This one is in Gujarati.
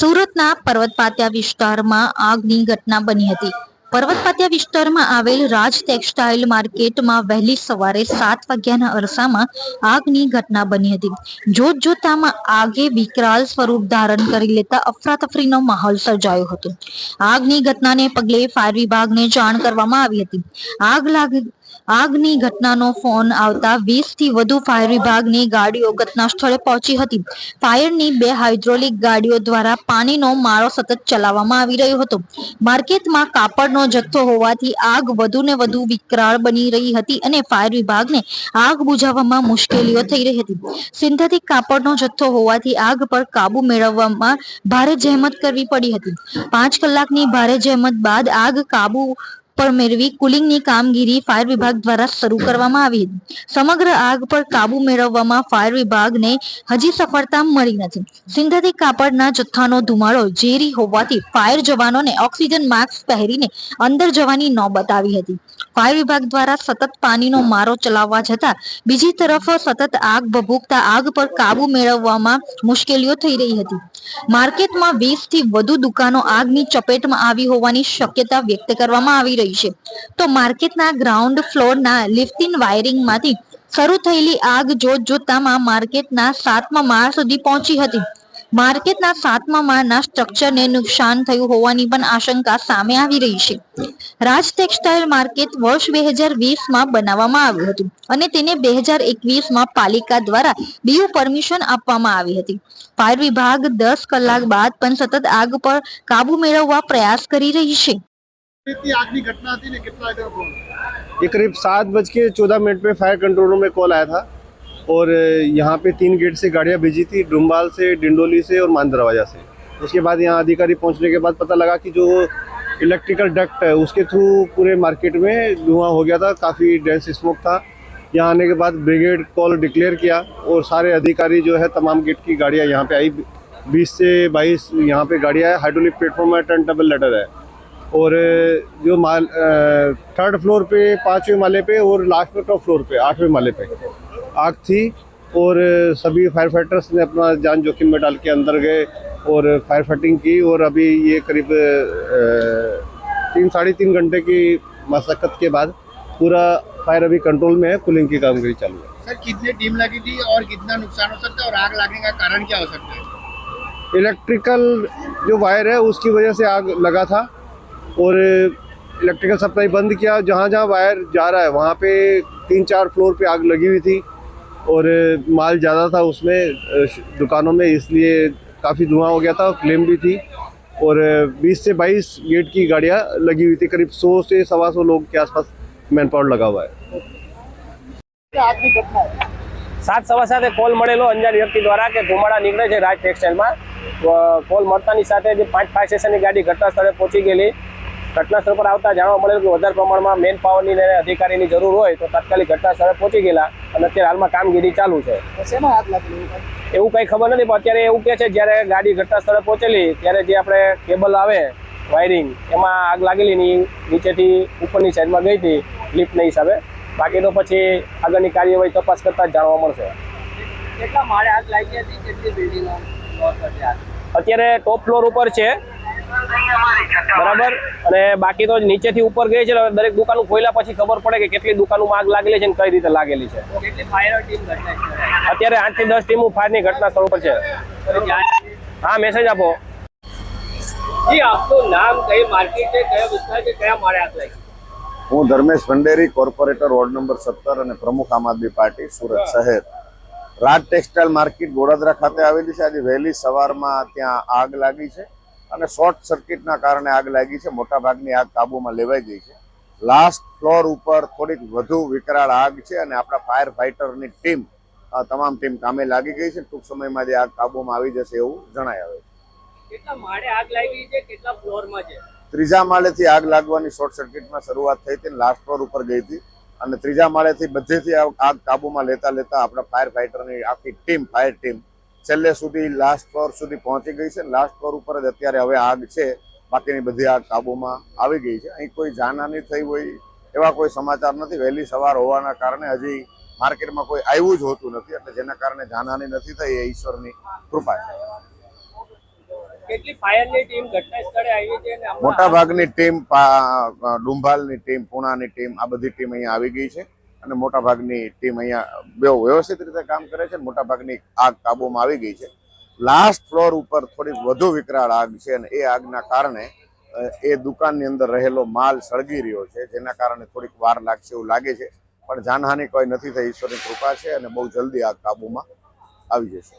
સુરતના પર્વતપાત્યા વિસ્તારમાં આગની ઘટના બની હતી. પર્વતપાત્યા વિસ્તારમાં આવેલ રાજ ટેક્સટાઇલ માર્કેટમાં વહેલી સવારે સાત વાગ્યાના અરસામાં આગની ઘટના બની હતી. જોત જોતામાં આગે વિકરાળ સ્વરૂપ ધારણ કરી લેતા અફરાતફરીનો માહોલ સર્જાયો હતો. આગની ઘટનાને પગલે ફાયર વિભાગને જાણ કરવામાં આવી હતી. આગ લાગ આગની ઘટનાનો ફોન આવતા વીસથી વધુ ફાયર વિભાગની ગાડીઓ ઘટના સ્થળે પહોંચી હતી. ફાયરની બે હાઇડ્રોલિક ગાડીઓ દ્વારા પાણીનો મારો સતત ચલાવવામાં આવી રહ્યો હતો. માર્કેટમાં કાપડનો જથ્થો હોવાથી આગ વધુને વધુ વિકરાળ બની રહી હતી અને ફાયર વિભાગને આગ બુઝાવવામાં મુશ્કેલીઓ થઈ રહી હતી. સિન્થેટિક કાપડનો જથ્થો હોવાથી આગ પર કાબુ મેળવવામાં ભારે જહેમત કરવી પડી હતી. પાંચ કલાકની ભારે જહેમત બાદ આગ કાબુ પર મેળવી કુલિંગની કામગીરી ફાયર વિભાગ દ્વારા શરૂ કરવામાં આવી. હતી સમગ્ર આગ પર કાબુ મેળવવામાં ફાયર વિભાગને હજી સફળતા મળી નથી. સિન્થેટિક કાપડના જથ્થાનો ધુમાડો ઝેરી હોવાથી ફાયર જવાનોને ઓક્સિજન માસ્ક પહેરીને અંદર જવાની નોબત આવી હતી. ફાયર વિભાગ દ્વારા સતત પાણીનો મારો ચલાવવા છતાં બીજી તરફ સતત આગ ભભૂકતા આગ પર કાબુ મેળવવામાં મુશ્કેલીઓ થઈ રહી હતી. માર્કેટમાં વીસથી વધુ દુકાનો આગની ચપેટમાં આવી હોવાની શક્યતા વ્યક્ત કરવામાં આવી રહી છે. તો માર્કેટના ગ્રાઉન્ડ ફ્લોરના લિફ્ટિંગ વાયરિંગમાંથી શરૂ થયેલી આગ જોત જોતામાં માર્કેટના સાતમા માળ સુધી પહોંચી હતી. માર્કેટના સાતમા માળના સ્ટ્રક્ચરને નુકસાન થયું હોવાની પણ આશંકા સામે આવી રહી છે. રાજ ટેક્સટાઇલ માર્કેટ વર્ષ બે હજાર વીસમાં બનાવવામાં આવ્યું હતું અને તેને બે હજાર એકવીસમાં પાલિકા દ્વારા ડીયુ પરમિશન આપવામાં આવી હતી. ફાયર વિભાગ દસ કલાક બાદ પણ સતત આગ પર કાબુ મેળવવા પ્રયાસ કરી રહી છે. घटना कितना ये करीब सात बज के चौदह मिनट पे फायर कंट्रोल रूम में कॉल आया था और यहाँ पे तीन गेट से गाड़ियाँ भेजी थी, डुम्बाल से, डिंडोली से और मान दरवाज़ा से। उसके बाद यहाँ अधिकारी पहुँचने के बाद पता लगा कि जो इलेक्ट्रिकल डक्ट है, उसके थ्रू पूरे मार्केट में धुआँ हो गया था, काफ़ी डेंस स्मोक था। यहाँ आने के बाद ब्रिगेड कॉल डिक्लेयर किया और सारे अधिकारी जो है, तमाम गेट की गाड़ियाँ यहाँ पे आई। बीस से बाईस यहाँ पे गाड़ियाँ है, हाइड्रोलिक प्लेटफॉर्म है टर्न टेबल लेटर है। और जो माल थर्ड फ्लोर पे पाँचवें माले पे और लास्ट में टॉप फ्लोर पे आठवें माले पे आग थी और सभी फायर फाइटर्स ने अपना जान जोखिम में डाल के अंदर गए और फायर फाइटिंग की और अभी ये करीब तीन साढ़े तीन घंटे की मशक्क़त के बाद पूरा फायर अभी कंट्रोल में है कूलिंग की कामगिरी चालू है। सर कितनी टीम लगी थी और कितना नुकसान हो सकता है और आग लगने का कारण क्या हो सकता है? इलेक्ट्रिकल जो वायर है उसकी वजह से आग लगा था। और इलेक्ट्रिकल सप्लाई बंद किया जहाँ जहाँ वायर जा रहा है वहाँ पे तीन चार फ्लोर पे आग लगी हुई थी और माल ज़्यादा था उसमें अ, दुकानों में इसलिए काफ़ी धुआं हो गया था फ्लेम भी थी और 20 से 22 गेट की गाड़ियाँ लगी हुई थी करीब 100 से सवा सौ लोग के आसपास मैन पावर लगा हुआ है आग की घटना है સાત સવા સાથે કોલ મળેલો અંજાન વ્યક્તિ દ્વારા કે ધુમાડા નીકળે છે રાજ ટેક્સટાઇલમાં તો કોલ મળતાની સાથે જે પાંચ ફાયર સ્ટેશનની ગાડી ઘટના સ્થળે પહોંચી ગયેલી ઘટના સ્થળ પર આવતા જાણવા મળેલું કે વધારે પ્રમાણમાં મેન પાવરની અને અધિકારીની જરૂર હોય તો તાત્કાલિક ઘટના સ્થળે પહોંચી ગયેલા અને અત્યારે હાલમાં કામગીરી ચાલુ છે. એવું કંઈ ખબર નથી પણ અત્યારે એવું કે છે જ્યારે ગાડી ઘટના સ્થળે પહોંચેલી ત્યારે જે આપણે કેબલ આવે વાયરિંગ એમાં આગ લાગેલી ની નીચેથી ઉપરની સાઈડમાં ગઈ હતી લિફ્ટના હિસાબે. બાકી તો પછી આગળની કાર્યવાહી તપાસ કરતા જ જાણવા મળશે. કેટલા માળે આગ લાગી હતી? કેટલી બિલ્ડિંગો અત્યારે ટોપ ફ્લોર ઉપર છે. બરાબર? અને બાકી તો નીચેથી ઉપર ગઈ છે હવે દરેક દુકાનો ખોલ્યા પછી ખબર પડે કે કેટલી દુકાનોમાં આગ લાગેલી છે અને કઈ રીતે લાગેલી છે. ફાયર અત્યારે આઠથી દસ ટીમો ફાયરની ઘટના સ્થળ પર છે. હા મેસેજ આપો. જી આપનું નામ કઈ માર્કેટ છે કયા વિસ્તાર છે કયા માળે આગ લાગી? હું Dharmesh Bhanderi corporator ward number સત્તર અને પ્રમુખ આમ આદમી પાર્ટી સુરત શહેર. રાજ ટેક્સટાઇલ માર્કેટ ગોડાદરા ખાતે આવેલી છે. આજે વહેલી સવારમાં ત્યાં આગ લાગી છે. અને શોર્ટ સર્કિટના કારણે આગ લાગી છે. મોટા ભાગની આગ કાબૂમાં લેવાઈ ગઈ છે. લાસ્ટ ફ્લોર ઉપર થોડીક વધુ વિકરાળ આગ છે અને આપણા ફાયર ફાઇટરની ટીમ આ તમામ ટીમ કામે લાગી ગઈ છે. ટૂંક સમયમાં જે આગ કાબૂમાં આવી જશે એવું જણાય આવે છે. કેટલા માળે આગ લાગી છે? કેટલા ફ્લોરમાં છે? ત્રીજા માળેથી આગ લાગવાની શોર્ટ સર્કિટમાં શરૂઆત થઈ હતી લાસ્ટ ફ્લોર ઉપર ગઈ હતી. અને ત્રીજા માળેથી બધેથી આગ કાબૂમાં લેતા લેતા આપણા ફાયર ફાઇટરની આખી ટીમ ફાયર ટીમ છેલ્લે સુધી લાસ્ટ ફ્લોર સુધી પહોંચી ગઈ છે. લાસ્ટ ફ્લોર ઉપર જ અત્યારે હવે આગ છે. બાકીની બધી આગ કાબૂમાં આવી ગઈ છે. અહીં કોઈ જાનહાની થઈ હોય એવા કોઈ સમાચાર નથી. વહેલી સવાર હોવાના કારણે હજી માર્કેટમાં કોઈ આવ્યું જ હોતું નથી. એટલે જેના કારણે જાનહાની નથી થઈ એ ઈશ્વરની કૃપા છે. કેટલી ફાયરની ટીમ ઘટના સ્થળે આવી છે મોટા ભાગની ટીમ ડુંભાલની ટીમ પુણાની ટીમ આ બધી ટીમ અહીંયા આવી ગઈ છે. અને મોટાભાગની ટીમ અહીંયા બહુ વ્યવસ્થિત રીતે કામ કરે છે મોટાભાગની આગ કાબુમાં આવી ગઈ છે. લાસ્ટ ફ્લોર ઉપર થોડીક વધુ વિકરાળ આગ છે અને એ આગના કારણે એ દુકાનની અંદર રહેલો માલ સળગી રહ્યો છે, જેના કારણે થોડીક વાર લાગશે એવું લાગે છે, પણ જાનહાનિ કોઈ નથી થઈ, ઈશ્વરની કૃપા છે અને બહુ જલ્દી આગ કાબુમાં આવી જશે.